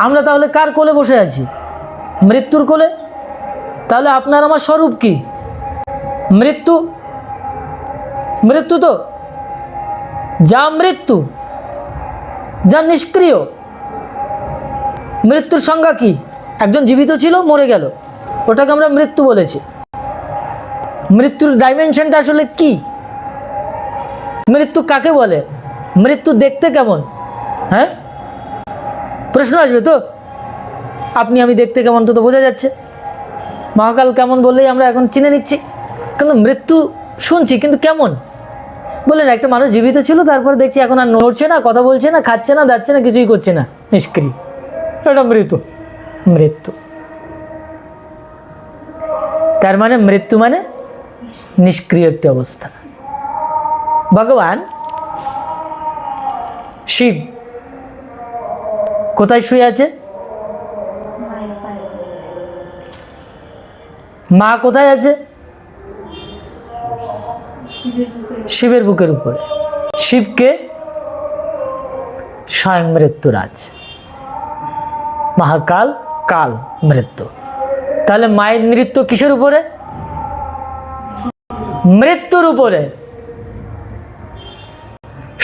আমরা তাহলে কার কোলে বসে আছি? মৃত্যুর কোলে? তাহলে আপনার আমার স্বরূপ কি? মৃত্যু? মৃত্যু তো? যা মৃত্যু, যা নিষ্ক্রিয়। মৃত্যুর সংজ্ঞা কি? একজন জীবিত ছিল, মরে গেল। ওটাকে আমরা মৃত্যু বলেছি। মৃত্যুর ডাইমেনশনটা আসলে কি? মৃত্যু কাকে বলে? মৃত্যু দেখতে কেমন? হ্যাঁ? প্রশ্ন আসবে তো? আপনি, আমি দেখতে কেমন? তো বোঝা যাচ্ছে। মহাকাল কেমন বললেই আমরা এখন চিনে নিচ্ছি। কিন্তু মৃত্যু শুনছি, কিন্তু কেমন? বললেন, একটা মানুষ জীবিত ছিল, তারপর দেখছি এখন আর নড়ছে না, কথা বলছে না, খাচ্ছে না, দাচ্ছে না, কিছুই করছে না। নিষ্ক্রিয়। এটা মৃত্যু। মৃত্যু। তার মানে মৃত্যু মানে নিষ্ক্রিয় একটি অবস্থা। ভগবান শিব কোথায় শুয়ে আছে? মা কোথায় আছে? শিবের বুকের উপরে। শিবকে স্বয়ং মৃত্যুরাজ। মহাকাল, কাল, মৃত্যু। তাহলে মায়ের নৃত্য কিসের উপরে? মৃত্যুর উপরে।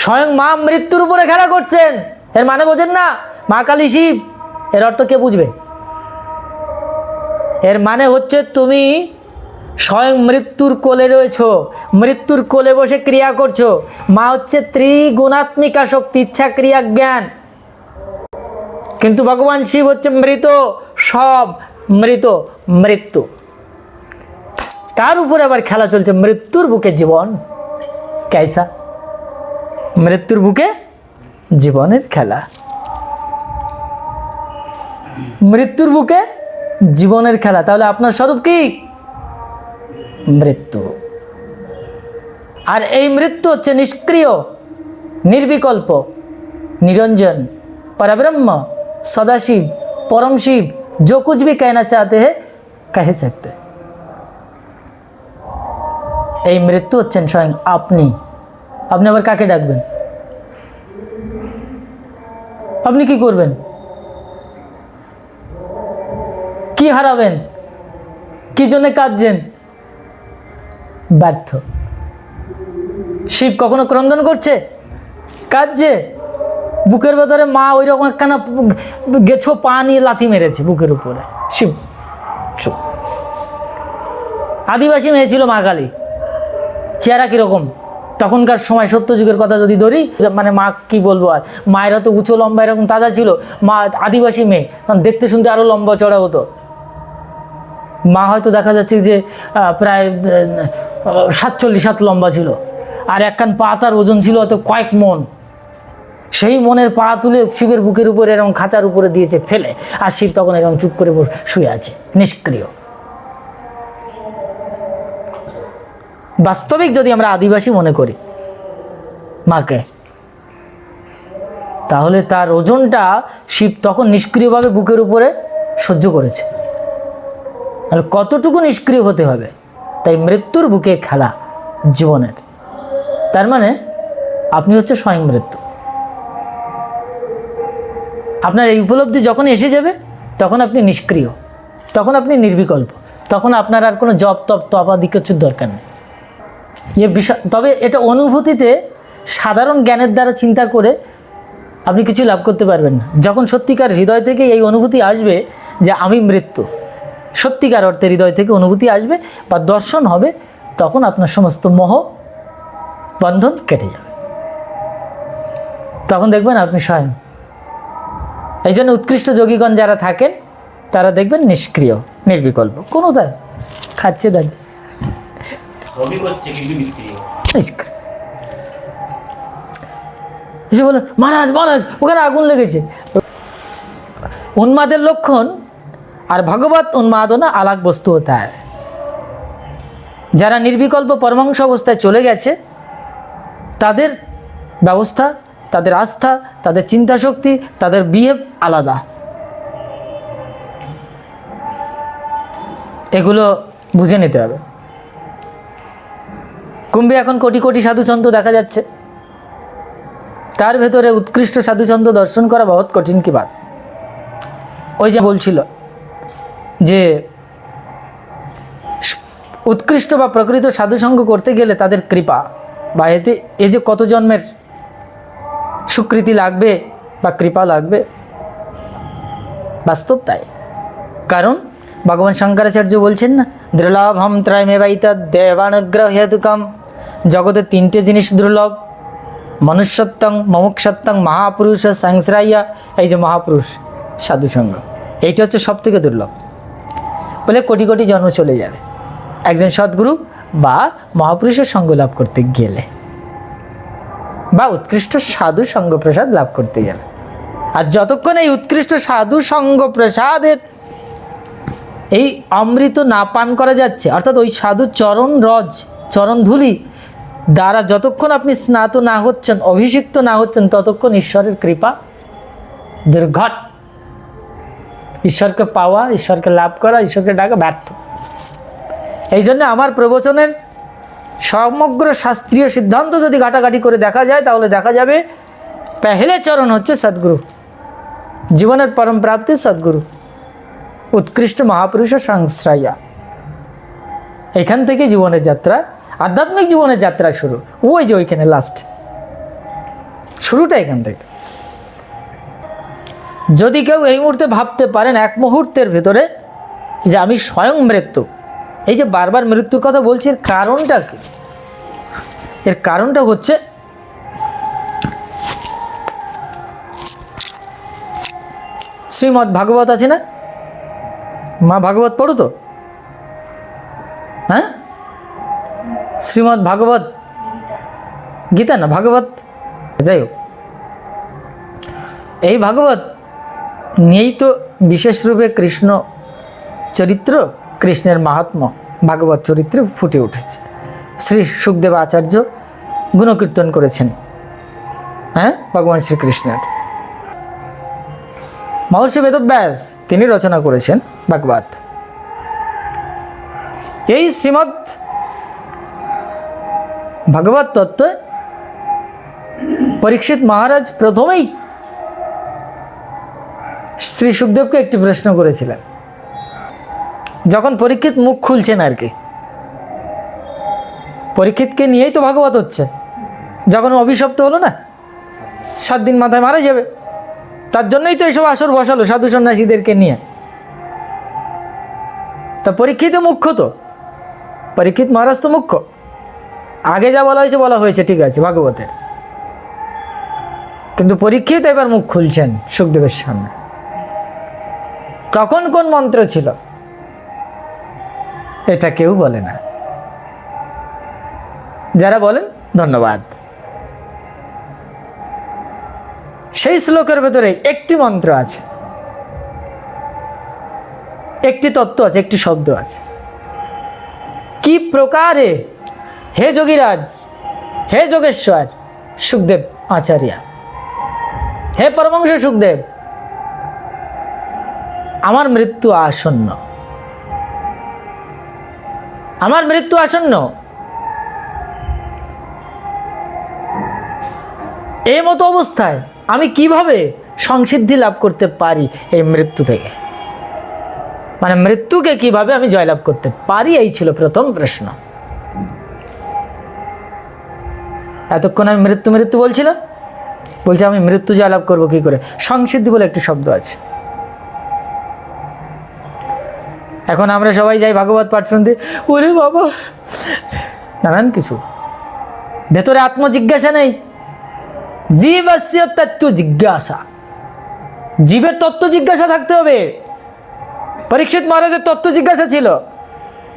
স্বয়ং মা মৃত্যুর উপরে খেলা করছেন। এর মানে বোঝেন না? মা কালী শিব, এর অর্থ কে বুঝবে? এর মানে হচ্ছে তুমি স্বয়ং মৃত্যুর কোলে রয়েছ, মৃত্যুর কোলে বসে ক্রিয়া করছ। মা হচ্ছে ত্রিগুণাত্মিকা শক্তি ইচ্ছা ক্রিয়া জ্ঞান। কিন্তু ভগবান শিব হচ্ছে মৃত, সব মৃত মৃত্যু। তার উপরে আবার খেলা চলছে, মৃত্যুর বুকে জীবন। কেসা? মৃত্যুর বুকে জীবনের খেলা। মৃত্যুর বুকে জীবনের খেলা তাহলে আপনার স্বরূপ কি মৃত্যু আর এই মৃত্যু হচ্ছে নিষ্ক্রিয় নির্বিকল্প নিরঞ্জন परब्रह्म सदाशिव परम शिव जो कुछ भी कहना चाहते हैं कह सकते हैं। এই মৃত্যু হচ্ছেন স্বয়ং আপনি আপনি আবার কাকে ডাকবেন আপনি কি করবেন কি হারাবেন? কি জন্য কাঁদছেন? ব্যর্থ। শিব কখনো ক্রন্দন করছে? কাঁদছে? বুকের ভেতরে মা ওই রকম একখানা গেছো পা নিয়ে লাথি মেরেছে বুকের উপরে। শিব। চুপ। আদিবাসী মেয়ে ছিল মা কালী। চেহারা কীরকম? তখনকার সময় সত্যযুগের কথা যদি ধরি মানে মা কি বলব আর? মায়ের তো উঁচু লম্বা এরকম তাজা ছিল। মা আদিবাসী মেয়ে। দেখতে শুনতে আরও লম্বা চড়া হতো। মা হয়তো দেখা যাচ্ছে যে প্রায় সাতচল্লিশ হাত লম্বা ছিল। আর একখান পা তার ওজন ছিল হয়তো কয়েক মন। সেই মনের পা তুলে শিবের বুকের উপরে এরকম খাঁচার উপরে দিয়েছে, ফেলে। আর শিব তখন এরকম চুপ করে শুয়ে আছে, নিষ্ক্রিয়। বাস্তবিক যদি আমরা আদিবাসী মনে করি, মাকে, তাহলে তার ওজনটা শিব তখন নিষ্ক্রিয়ভাবে বুকের উপরে সহ্য করেছে। আর কতটুকু নিষ্ক্রিয় হতে হবে তাই মৃত্যুর বুকে খেলা জীবনের। তার মানে আপনি হচ্ছে স্বয়ং মৃত্যু। আপনার এই উপলব্ধি যখন এসে যাবে, তখন আপনি নিষ্ক্রিয়, তখন আপনি নির্বিকল্প, তখন আপনার আর কোনো জব তপ তপাদি কিছুর দরকার নেই। ইয়ে বিষয় তবে এটা অনুভূতিতে সাধারণ জ্ঞানের দ্বারা চিন্তা করে আপনি কিছু লাভ করতে পারবেন না। যখন সত্যিকার হৃদয় থেকে এই অনুভূতি আসবে যে আমি মৃত্যু সত্যিকার অর্থে হৃদয় থেকে অনুভূতি আসবে বা দর্শন হবে তখন আপনার সমস্ত মোহ বন্ধন কেটে যাবে। তখন দেখবেন আপনি স্বয়ং। এই জন্য উৎকৃষ্ট যোগীগণ যারা থাকেন তারা দেখবেন নিষ্ক্রিয় নির্বিকল্প। কোনো তাই খাচ্ছে দাদা নিষ্ক্রিয়। নিষ্ক্রিয়। এসে বলে মহারাজ মহারাজ ওখানে আগুন লেগেছে। উন্মাদের লক্ষণ আর ভগবত উন্মাদনা আলাগ বস্তু হয় যারা নির্বিকল্প পরমাংশ অবস্থায় চলে গেছে, তাদের ব্যবস্থা, তাদের আস্থা, তাদের চিন্তা শক্তি তাদের বিহেভ আলাদা। এগুলো বুঝে নিতে হবে। কুম্ভে এখন কোটি কোটি সাধুসন্ত দেখা যাচ্ছে। তার ভেতরে উৎকৃষ্ট সাধুসন্ত দর্শন করা বহুত কঠিন কি বাদ ওই যে বলছিল যে উৎকৃষ্ট বা প্রকৃত সাধুসঙ্গ করতে গেলে তাদের কৃপা বা এতে এ যে কত জন্মের স্বীকৃতি লাগবে বা কৃপা লাগবে, বাস্তব তাই। কারণ ভগবান শঙ্করাচার্য বলছেন না, দুর্লভম ত্রয়মেবাইত দেবানুগ্রহ হেতুকম জগতে তিনটে জিনিস দুর্লভ, মনুষ্যত্বং, মমুক্ষত্বং, মহাপুরুষ সংশ্রাইয়া। এই যে মহাপুরুষ সাধুসঙ্গ এইটা হচ্ছে সব থেকে দুর্লভ। বলে কোটি কোটি জন্ম চলে যাবে। একজন সদ্গুরু বা মহাপুরুষের সঙ্গ লাভ করতে গেলে বা উৎকৃষ্ট সাধু সঙ্গ প্রসাদ লাভ করতে গেলে। আর যতক্ষণ এই উৎকৃষ্ট সাধু সঙ্গ প্রসাদের এই অমৃত না পান করা যাচ্ছে, অর্থাৎ ওই সাধু চরণ রজ, চরণ ধুলি দ্বারা যতক্ষণ আপনি স্নাত না হচ্ছেন, অভিষিক্ত না হচ্ছেন, ততক্ষণ ঈশ্বরের কৃপা দুর্ঘট ঈশ্বরকে পাওয়া, ঈশ্বরকে লাভ করা, ঈশ্বরকে ডাকা ব্যর্থ। এই জন্য আমার প্রবচনের সমগ্র শাস্ত্রীয় সিদ্ধান্ত যদি ঘাটাঘাটি করে দেখা যায়, তাহলে দেখা যাবে পেহলে চরণ হচ্ছে সদ্গুরু। জীবনের পরম প্রাপ্তি সদ্গুরু। উৎকৃষ্ট মহাপুরুষের সংশ্রয়া এখান থেকে জীবনের যাত্রা, আধ্যাত্মিক জীবনের যাত্রা শুরু। ওই যে ওইখানে লাস্ট শুরুটা এখান থেকে। যদি কেউ এই মুহূর্তে ভাবতে পারেন এক মুহূর্তের ভেতরে যে আমি স্বয়ং মৃত্যু, এই যে বারবার মৃত্যুর কথা বলছি, এর কারণটা কি? এর কারণটা হচ্ছে শ্রীমৎ ভাগবত আছে না? মা ভাগবত পড়ো তো। হ্যাঁ? শ্রীমৎ ভাগবত। গীতা না, ভাগবত? যাই হোক। এই ভাগবত নিয়েই তো বিশেষরূপে কৃষ্ণ চরিত্র কৃষ্ণের মাহাত্ম ভাগবত চরিত্রে ফুটে উঠেছে শ্রী সুখদেব আচার্য গুণকীর্তন করেছেন হ্যাঁ? ভগবান শ্রীকৃষ্ণের। মহর্ষি বেদব্যাস, তিনি রচনা করেছেন ভাগবত। এই শ্রীমৎ ভাগবত তত্ত্বে পরীক্ষিত মহারাজ প্রথমেই শ্রী সুখদেবকে একটি প্রশ্ন করেছিলেন। যখন পরীক্ষিত মুখ খুলছেন আর কি। পরীক্ষিতকে নিয়েই তো ভাগবত হচ্ছে। যখন অভিশপ্ত হলো না, সাত দিন মাথায় মারা যাবে। তার জন্যই তো এইসব আসর বসালো সাধু সন্ন্যাসীদেরকে নিয়ে। তা পরীক্ষিত মুখ্য তো। পরীক্ষিত মহারাজ তো মুখ্য। আগে যা বলা হয়েছে বলা হয়েছে, ঠিক আছে, ভাগবতের। কিন্তু পরীক্ষিত এবার মুখ খুলছেন সুখদেবের সামনে। তখন কোন মন্ত্র ছিল? এটা কেউ বলে না। যারা বলেন, ধন্যবাদ। সেই শ্লোকের ভেতরে একটি মন্ত্র আছে। একটি তত্ত্ব আছে, একটি শব্দ আছে। কি প্রকারে? হে যোগীরাজ, হে যোগেশ্বর, সুখদেব আচার্য। হে পরমংশ সুখদেব আমার মৃত্যু আসন্ন। আমার মৃত্যু আসন্ন। এই মতো অবস্থায় আমি কীভাবে সংসিদ্ধি লাভ করতে পারি এই মৃত্যু থেকে? মানে মৃত্যুকে কীভাবে আমি জয়লাভ করতে পারি? এই ছিল প্রথম প্রশ্ন। এতক্ষণ আমি মৃত্যু মৃত্যু বলছিলাম? বলছে আমি মৃত্যু জয়লাভ করব কি করে? সংসিদ্ধি বলে একটি শব্দ আছে। এখন আমরা সবাই যাই ভাগবত পাঠ শুনতে। ওরে বাবা। নানান কিছু। ভেতরে আত্মজিজ্ঞাসা নেই। জীব তত্ত্ব জিজ্ঞাসা। জীবের তত্ত্ব জিজ্ঞাসা থাকতে হবে। পরীক্ষিত মহারাজের তত্ত্ব জিজ্ঞাসা ছিল।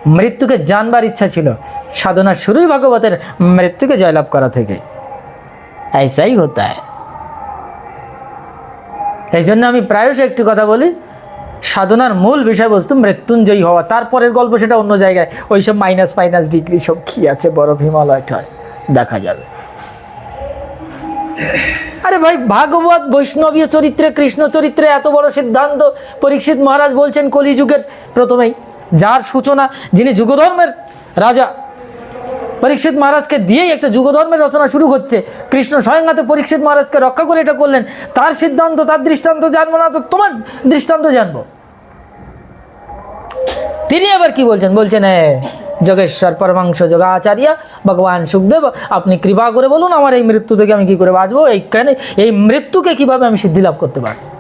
মৃত্যুকে জানবার ইচ্ছা ছিল। সাধনা শুরুই ভাগবতের মৃত্যুকে জয়লাভ করা থেকে। এইসাই হতায়। এই জন্য আমি প্রায়শ একটি কথা বলি। সাধনার মূল বিষয়বস্তু মৃত্যুঞ্জয়ী হওয়া। তারপরের গল্প সেটা অন্য জায়গায়। ওই সব মাইনাস ফাইনাস ডিগ্রি সব কী আছে? বরফ হিমালয় ঠয়। দেখা যাবে। আরে ভাই, ভাগবত, বৈষ্ণবীয় চরিত্রে, কৃষ্ণ চরিত্রে এত বড় সিদ্ধান্ত পরীক্ষিত মহারাজ বলছেন কলিযুগের প্রথমেই। যার সূচনা যিনি যুগধর্মের রাজা পরীক্ষিত মহারাজকে দিয়েই একটা যুগধর্মের রচনা শুরু হচ্ছে। কৃষ্ণ স্বয়ং হাতে পরীক্ষিত মহারাজকে রক্ষা করে এটা করলেন। তার সিদ্ধান্ত, তার দৃষ্টান্ত জানব না তো তোমার দৃষ্টান্ত জানব। তিনি আবার কি বলছেন? বলছেন, এ, যোগেশ্বর পরমাংশ যোগাচার্য, ভগবান সুখদেব, আপনি কৃপা করে বলুন, আমার এই মৃত্যু থেকে আমি কি করে বাঁচবো? এইখানে, এই মৃত্যুকে কীভাবে আমি সিদ্ধি লাভ করতে পারি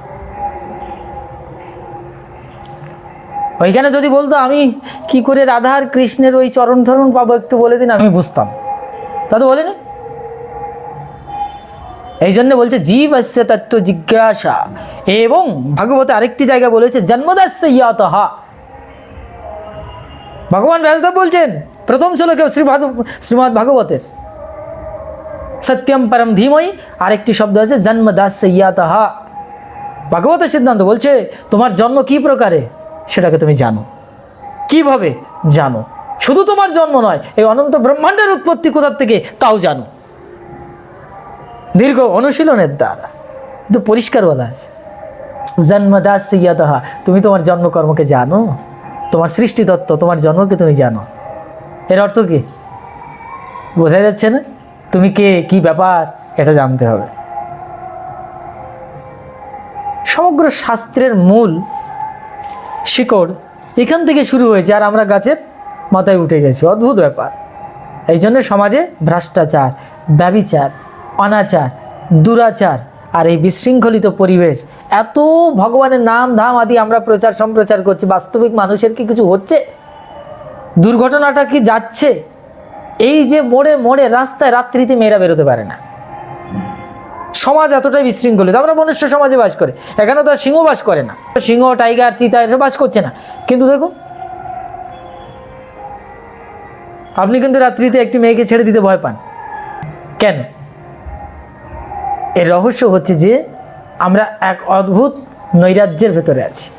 ওইখানে যদি বলতো আমি কি করে রাধার কৃষ্ণের ওই চরণ ধরণ পাবো একটু বলে দিন, আমি বুঝতাম। তা তো বলেনি? এই জন্য বলছে জীব আসছে তত্ত্ব জিজ্ঞাসা। এবং ভাগবতে আরেকটি জায়গা বলেছে, জন্মদাস্য ইয়াতহা। ভগবান ব্যাসদেব বলছেন, প্রথম শ্লোকে শ্রী শ্রীমৎ ভাগবতের সত্যম পরম ধীময়ী আরেকটি শব্দ আছে, জন্মদাস্য ইয়াতহা। ভাগবতের সিদ্ধান্ত বলছে, তোমার জন্ম কি প্রকারে? সেটাকে তুমি জানো। কীভাবে? জানো। শুধু তোমার জন্ম নয়, এই অনন্ত ব্রহ্মাণ্ডের উৎপত্তি কোথার থেকে তাও জানো। দীর্ঘ অনুশীলনের দ্বারা। কিন্তু পরিষ্কার বলা আছে জন্মদাস ইয়াতহা তুমি তোমার জন্মকর্মকে জানো। তোমার সৃষ্টি তত্ত্ব তোমার জন্মকে তুমি জানো। এর অর্থ কি? বোঝা যাচ্ছে না? তুমি কে, কি ব্যাপার? এটা জানতে হবে। সমগ্র শাস্ত্রের মূল শিকড় এখান থেকে শুরু হয়েছে আর আমরা গাছের মাথায় উঠে গেছি। অদ্ভুত ব্যাপার। এই জন্য সমাজে ভ্রষ্টাচার, ব্যবিচার, অনাচার, দুরাচার আর এই বিশৃঙ্খলিত পরিবেশ, এত ভগবানের নাম ধাম আদি আমরা প্রচার সম্প্রচার করছি, বাস্তবিক মানুষের কি কিছু হচ্ছে? দুর্ঘটনাটা কি যাচ্ছে? এই যে মোড়ে মোড়ে রাস্তায় রাত্রিতে মেয়েরা বেরোতে পারে না। সমাজ এতটাই বিশৃঙ্খলিত। আমরা মনুষ্য সমাজে বাস করে। এখানে তো আর সিংহ বাস করে না। সিংহ টাইগার চিতা এসব বাস করছে না। কিন্তু দেখুন, আপনি কিন্তু রাত্রিতে একটি মেয়েকে ছেড়ে দিতে ভয় পান। কেন? এর রহস্য হচ্ছে যে, আমরা এক অদ্ভুত নৈরাজ্যের ভেতরে আছি।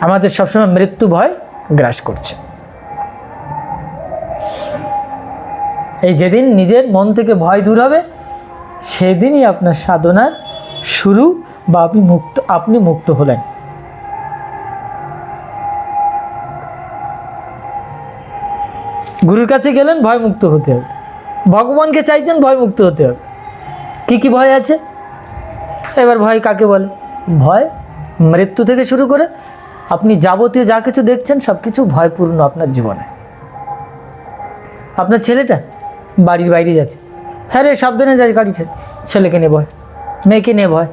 আমাদের সবসময় মৃত্যু ভয় গ্রাস করছে। এই যেদিন নিজের মন থেকে ভয় দূর হবে, সেদিনই আপনার সাধনার শুরু বা আপনি মুক্ত আপনি মুক্ত হলেন। গুরুর কাছে গেলেন, ভয় মুক্ত হতে হবে। ভগবানকে চাইছেন, ভয় মুক্ত হতে হবে। কী কী ভয় আছে? এবার ভয় কাকে বলে? ভয় মৃত্যু থেকে শুরু করে আপনি যাবতীয় যা কিছু দেখছেন সব কিছু ভয়পূর্ণ আপনার জীবনে। আপনার ছেলেটা বাড়ির বাইরে যাচ্ছে। হ্যাঁ রে, সাবধানে যায় গাড়ি ছেলেকে নিয়ে ভয় মেয়েকে নিয়ে ভয়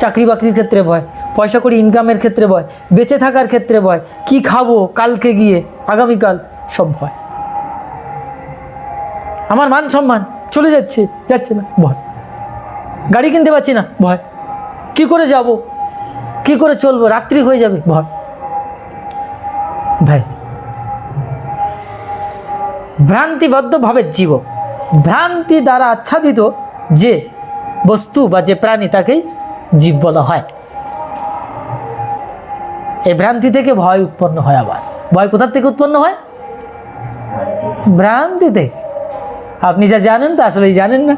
চাকরি বাকরির ক্ষেত্রে ভয় পয়সা করি ইনকামের ক্ষেত্রে ভয় বেঁচে থাকার ক্ষেত্রে ভয় কি খাব, কালকে গিয়ে, আগামীকাল, সব ভয় আমার মান সম্মান চলে যাচ্ছে যাচ্ছে না ভয় গাড়ি কিনতে পারছি না ভয় কি করে যাব, কি করে চলবো, রাত্রি হয়ে যাবে ভয় ভাই ভ্রান্তিবদ্ধ ভাবের জীব ভ্রান্তি দ্বারা আচ্ছাদিত যে বস্তু বা যে প্রাণী তাকেই জীব বলা হয়। এই ভ্রান্তি থেকে ভয় উৎপন্ন হয় আবার। ভয় কোথার থেকে উৎপন্ন হয়? ভ্রান্তি থেকে। আপনি যা জানেন তা আসলেই জানেন না।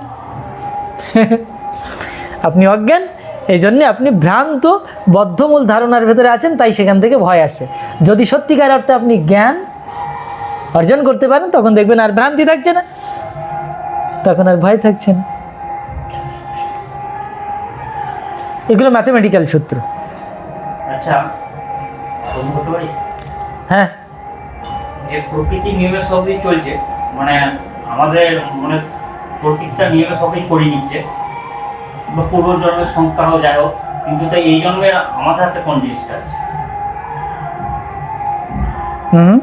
আপনি অজ্ঞান, এই জন্যে আপনি ভ্রান্ত বদ্ধমূল ধারণার ভেতরে আছেন, তাই সেখান থেকে ভয় আসে। যদি সত্যিকার অর্থে আপনি জ্ঞান অর্জন করতে পারেন, তখন দেখবেন আর ভ্রান্তি থাকছে না। তখন আর ভয় থাকছে না। এগুলো ম্যাথমেটিক্যাল সূত্র। আচ্ছা পারি হ্যাঁ। যে প্রকৃতি নিয়মে সব কিছু চলছে মানে আমাদের মানে প্রকৃতিটা নিয়মে সব কিছু করে নিচ্ছে বা পূর্ব জন্মের সংস্কার হোক যাই হোক কিন্তু তাই এই জন্মের আমাদের হাতে কোন জিনিসটা আছে? হুম।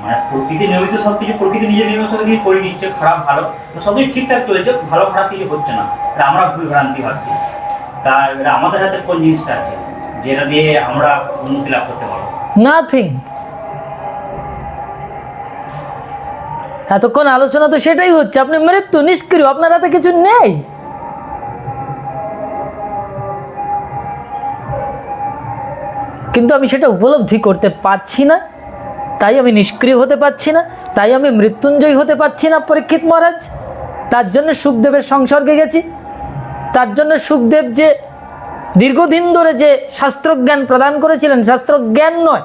মানে প্রকৃতি নিয়মিত সব কিছু প্রকৃতি নিজের সব কিছু করে নিচ্ছে খারাপ, ভালো। সব কিছু ঠিকঠাক চলছে, ভালো, খারাপ কিছু হচ্ছে না। এটা আমরা ভুল ভ্রান্তি ভাবছি। তা আমাদের হাতে কোন জিনিসটা আছে, যেটা দিয়ে আমরা উন্নতি লাভ করতে পারব? নাথিং এতক্ষণ আলোচনা তো সেটাই হচ্ছে, আপনি মৃত্যু নিষ্ক্রিয়, আপনার হাতে কিছু নেই। কিন্তু আমি সেটা উপলব্ধি করতে পারছি না। তাই আমি নিষ্ক্রিয় হতে পারছি না, তাই আমি মৃত্যুঞ্জয় হতে পারছি না পরীক্ষিত মহারাজ। তার জন্য সুখদেবের সংসর্গে গেছি। তার জন্য সুখদেব যে দীর্ঘদিন ধরে যে শাস্ত্রজ্ঞান প্রদান করেছিলেন, শাস্ত্রজ্ঞান নয়,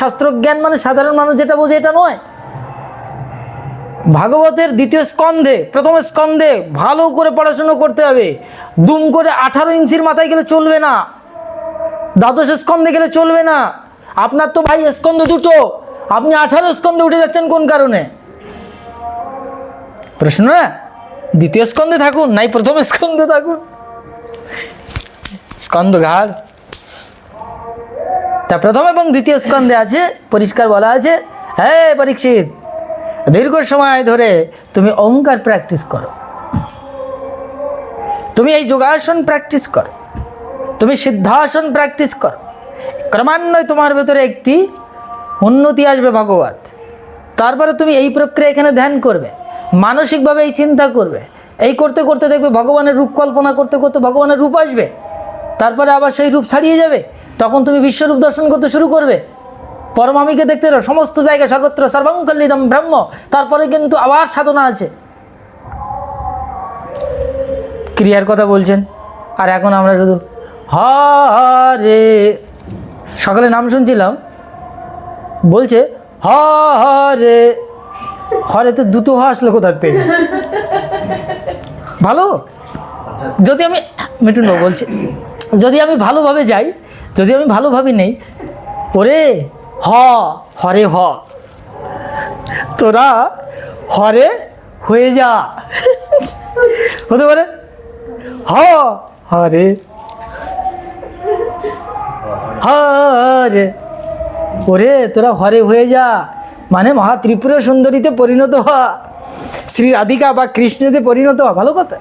শাস্ত্রজ্ঞান মানে সাধারণ মানুষ যেটা বোঝে এটা নয়। ভাগবতের দ্বিতীয় স্কন্ধে, প্রথম স্কন্ধে ভালো করে পড়াশুনো করতে হবে। দুম করে আঠারো ইঞ্চির মাথায় গেলে চলবে না। দ্বাদশ স্কন্ধে গেলে চলবে না। আপনার তো ভাই স্কন্ধ দুটো। আপনি আঠারো স্কন্ধে উঠে যাচ্ছেন কোন কারণে? প্রশ্ন না? দ্বিতীয় স্কন্ধে থাকুন, নাই প্রথম স্কন্ধে থাকুন। স্কন্ধ ঘাড় তা প্রথম এবং দ্বিতীয় স্কন্ধে আছে, পরিষ্কার বলা আছে। হ্যাঁ পরীক্ষিত, দীর্ঘ সময় ধরে তুমি অহংকার প্র্যাকটিস করো। তুমি এই যোগাসন প্র্যাকটিস করো। তুমি সিদ্ধাসন প্র্যাকটিস করো। ক্রমান্বয়ে তোমার ভেতরে একটি উন্নতি আসবে ভগবত। তারপরে তুমি এই প্রক্রিয়া এখানে ধ্যান করবে, মানসিকভাবে এই চিন্তা করবে। এই করতে করতে দেখবে ভগবানের রূপ কল্পনা করতে করতে ভগবানের রূপ আসবে, তারপরে আবার সেই রূপ ছাড়িয়ে যাবে। তখন তুমি বিশ্বরূপ দর্শন করতে শুরু করবে। পরমামিকে দেখতে সমস্ত জায়গায় সর্বত্র সর্বঙ্কল্লিদম ব্রহ্ম, তারপরে কিন্তু আবার সাধনা আছে। ক্রিয়ার কথা বলছেন, আর এখন আমরা শুধু হরে, সকালে নাম শুনছিলাম? বলছে, হ হরে হরে তো দুটো হ আসলো কোথার থেকে ভালো? যদি আমি মিটুন বলছি, যদি আমি ভালোভাবে যাই, যদি আমি ভালোভাবে নেই, ওরে, হ, হরে হ। তোরা হরে হয়ে যা। হতে পারে? হ, হরে। হরে। ওরে, তোরা হরে হয়ে যা। মানে মহা ত্রিপুরা সুন্দরীতে পরিণত হওয়া, শ্রী রাধিকা বা কৃষ্ণতে পরিণত হওয়া, ভালো কথা।